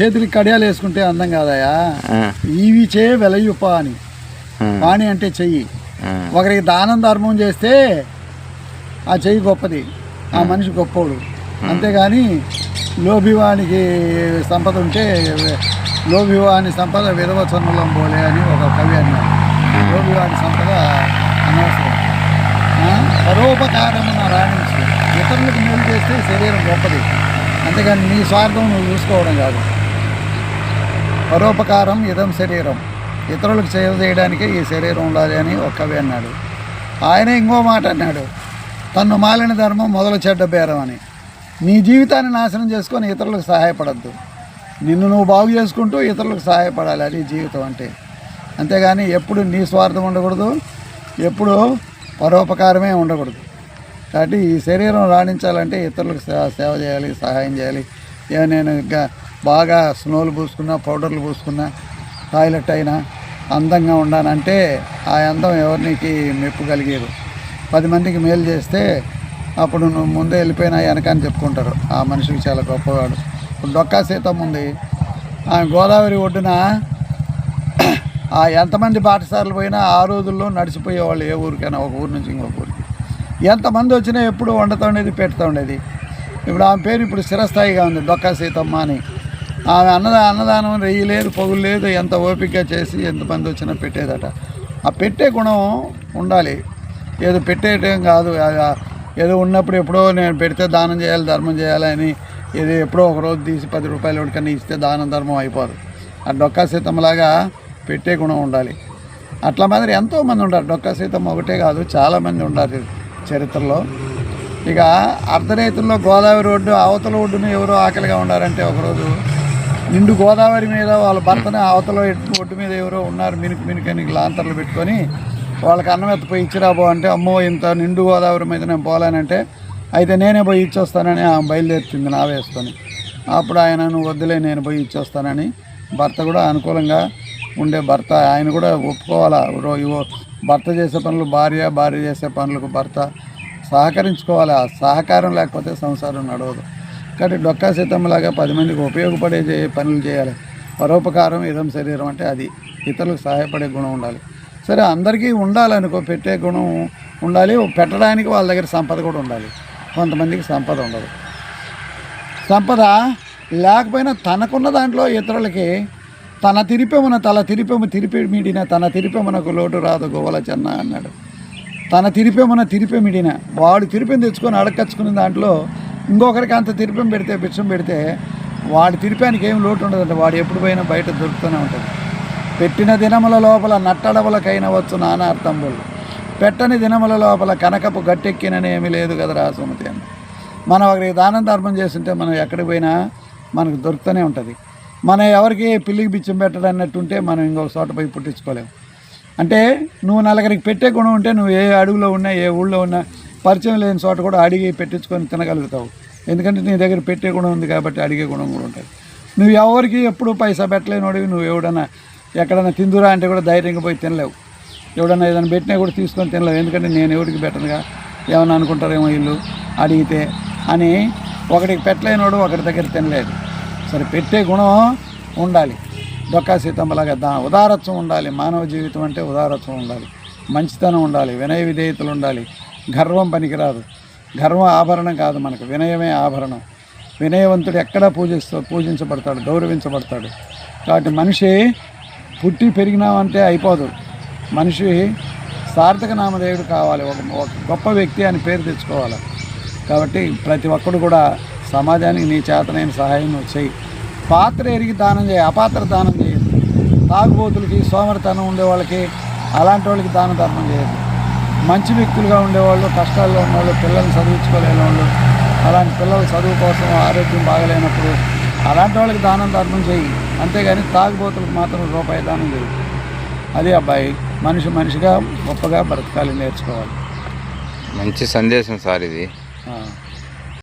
చేతులకి కడియాలు వేసుకుంటే అందం కాదయా ఇవి చే వెలయుప అని. పాణి అంటే చెయ్యి. ఒకరికి దానం ధర్మం చేస్తే ఆ చెయ్యి గొప్పది. ఆ మనిషి గొప్పోడు. అంతేగాని లోభివానికి సంపద ఉంటే లోభివాని సంపద విధవ చన్నులం పోలే అని ఒక కవి అన్నాడు. లోభివాని సంపద అనవసరం. పరోపకారమున రాణించు. ఇతరులకు మేలు చేస్తే శరీరం గొప్పది. అంతేగాని నీ స్వార్థం నువ్వు చూసుకోవడం కాదు. పరోపకారం ఇదం శరీరం. ఇతరులకు సేవ చేయడానికే ఈ శరీరం ఉండాలి అని ఒక్కవే అన్నాడు. ఆయన ఇంకో మాట అన్నాడు. తన్ను మాలిన ధర్మం మొదలు చెడ్డ బేరం అని. నీ జీవితాన్ని నాశనం చేసుకొని ఇతరులకు సహాయపడద్దు. నిన్ను నువ్వు బాగు చేసుకుంటూ ఇతరులకు సహాయపడాలి అది జీవితం అంటే. అంతేగాని ఎప్పుడు నీ స్వార్థం ఉండకూడదు ఎప్పుడు పరోపకారమే ఉండకూడదు. కాబట్టి ఈ శరీరం రాణించాలంటే ఇతరులకు సేవ చేయాలి సహాయం చేయాలి. ఏ నేను ఇంకా బాగా స్నోలు పూసుకున్నా పౌడర్లు పూసుకున్నా టాయిలెట్ అయినా అందంగా ఉండానంటే ఆ అందం ఎవరికి మెప్పు కలిగేది. పది మందికి మేలు చేస్తే అప్పుడు నువ్వు ముందే వెళ్ళిపోయినా వెనకని చెప్పుకుంటారు. ఆ మనిషికి చాలా గొప్పవాడు. ఇప్పుడు డొక్కా సీతమ్మ ఉంది. ఆ గోదావరి ఒడ్డున ఆ ఎంతమంది బాటసార్లు పోయినా ఆ రోజుల్లో నడిచిపోయేవాళ్ళు ఏ ఊరికైనా ఒక ఊరు నుంచి ఇంకొక ఊరికి. ఎంతమంది వచ్చినా ఎప్పుడు వండుతూ ఉండేది పెడుతూ ఉండేది. ఇప్పుడు ఆమె పేరు ఇప్పుడు స్థిరస్థాయిగా ఉంది డొక్కా సీతమ్మ అని. ఆమె అన్నదా అన్నదానం రెయ్యి లేదు పొగులు లేదు ఎంత ఓపికగా చేసి ఎంతమంది వచ్చినా పెట్టేదట. ఆ పెట్టే గుణం ఉండాలి. ఏదో పెట్టేయటం కాదు ఏదో ఉన్నప్పుడు ఎప్పుడో నేను పెడితే దానం చేయాలి ధర్మం చేయాలని ఏదో ఎప్పుడో ఒక రోజు తీసి పది రూపాయలు ఒకటికన్నా ఇస్తే దానం ధర్మం అయిపోదు. ఆ డొక్కా సీతమ్మలాగా పెట్టే గుణం ఉండాలి. అట్లా మాదిరి ఎంతోమంది ఉంటారు డొక్కా సీతమ్మ ఒకటే కాదు చాలామంది ఉంటారు చరిత్రలో. ఇక అర్ధరేతుల్లో గోదావరి ఒడ్డు అవతల ఒడ్డున ఎవరో ఆకలిగా ఉన్నారంటే ఒకరోజు నిండు గోదావరి మీద వాళ్ళ భర్తని అవతల ఒడ్డు మీద ఎవరో ఉన్నారు మినుకు మినుకని లాంతర్లు పెట్టుకొని వాళ్ళకి అన్నం ఎత్తిపోయి ఇచ్చిరాబో అంటే అమ్మో ఇంత నిండు గోదావరి మీద నేను పోలేనంటే అయితే నేనే పోయి ఇచ్చొస్తానని ఆమె బయలుదేరుతుంది నా వేసుకొని. అప్పుడు ఆయన నువ్వు వద్దులే నేను పోయి ఇచ్చొస్తానని. భర్త కూడా అనుకూలంగా ఉండే భర్త ఆయన కూడా ఒప్పుకోవాలా? ఇవో భర్త చేసే పనులు భార్య భార్య చేసే పనులకు భర్త సహకరించుకోవాలి? ఆ సహకారం లేకపోతే సంసారం నడవదు. కాబట్టి డొక్కా సీతమ్మలాగా పది మందికి ఉపయోగపడే పనులు చేయాలి. పరోపకారం ఇదం శరీరం అంటే అది. ఇతరులకు సహాయపడే గుణం ఉండాలి. సరే అందరికీ ఉండాలనుకో పెట్టే గుణం ఉండాలి. పెట్టడానికి వాళ్ళ దగ్గర సంపద కూడా ఉండాలి. కొంతమందికి సంపద ఉండదు. సంపద లేకపోయినా తనకున్న దాంట్లో ఇతరులకి తన తిరిపెమున తల తిరిపెము తిరిపెమిడిన తన తిరిపెమునకు లోటు రాదు గోవల చెన్న అన్నాడు. తన తిరిపెమున తిరిపెమిడిన వాడు తిరిపిని తెచ్చుకొని అడకచ్చుకున్న దాంట్లో ఇంకొకరికి అంత తిరిపం పెడితే బిచ్చం పెడితే వాడి తిరిపానికి ఏం లోటు ఉండదంట. వాడు ఎప్పుడు పోయినా బయట దొరుకుతూనే ఉంటుంది. పెట్టిన దినముల లోపల నట్టడవలకైన వచ్చు నానార్థంబులు పెట్టని దినముల లోపల కనకపు గట్టెక్కిననేమి లేదు కదరా సుమతి అని మనం ఒకరికి దానం ధర్మం చేస్తుంటే మనం ఎక్కడికి పోయినా మనకు దొరుకుతూనే ఉంటుంది. మనం ఎవరికి పిల్లికి బిచ్చం పెట్టడం అన్నట్టుంటే మనం ఇంకొక చోట పోయి పుట్టించుకోలేము అంటే నువ్వు నలుగురికి పెట్టే గుణం ఉంటే నువ్వు ఏ అడుగులో ఉన్నా ఏ ఊళ్ళో ఉన్నా పరిచయం లేని చోట కూడా అడిగి పెట్టించుకొని తినగలుగుతావు. ఎందుకంటే నీ దగ్గర పెట్టే గుణం ఉంది కాబట్టి అడిగే గుణం కూడా ఉంటుంది. నువ్వు ఎవరికి ఎప్పుడు పైసా పెట్టలేనోడివి నువ్వు ఎవడన్నా ఎక్కడన్నా తిందురా అంటే కూడా ధైర్యంగా పోయి తినలేవు. ఎవడన్నా ఏదైనా పెట్టినా కూడా తీసుకొని తినలేవు. ఎందుకంటే నేను ఎవరికి పెట్టనుగా? ఏమన్నా అనుకుంటారేమో వీళ్ళు అడిగితే అని ఒకటికి పెట్టలేనోడు ఒకటి దగ్గర తినలేదు. సరే పెట్టే గుణం ఉండాలి. డొక్కా సీతమ్మలాగా దా ఉదారత్వం ఉండాలి. మానవ జీవితం అంటే ఉదారత్వం ఉండాలి. మంచితనం ఉండాలి. వినయ విధేయతలు ఉండాలి. గర్వం పనికిరాదు. గర్వం ఆభరణం కాదు మనకు. వినయమే ఆభరణం. వినయవంతుడు ఎక్కడా పూజిస్తూ పూజించబడతాడు? గౌరవించబడతాడు. కాబట్టి మనిషి పుట్టి పెరిగినామంటే అయిపోదు. మనిషి సార్థక నామదేవుడు కావాలి. ఒక ఒక గొప్ప వ్యక్తి అని పేరు తెచ్చుకోవాలి. కాబట్టి ప్రతి ఒక్కడు కూడా సమాజానికి నీ చేతనైన సహాయం నువ్వు చేయి పాత్ర ఎరిగి దానం చేయి అపాత్ర దానం చేయదు తాగుబోతులకి సోమరితనం ఉండే వాళ్ళకి అలాంటి వాళ్ళకి దాన ధర్మం చేయదు మంచి వ్యక్తులుగా ఉండేవాళ్ళు కష్టాల్లో ఉన్నవాళ్ళు పిల్లల్ని చదివించుకోలేని వాళ్ళు అలాంటి పిల్లల చదువు కోసం ఆరోగ్యం బాగలేనప్పుడు అలాంటి వాళ్ళకి దానం ధర్మం చేయి. అంతేగాని తాగుబోతులకు మాత్రం రూపాయి దానం చేయి. అదే అబ్బాయి మనిషి మనిషిగా గొప్పగా బ్రతకాలి నేర్చుకోవాలి. మంచి సందేశం సార్ ఇది.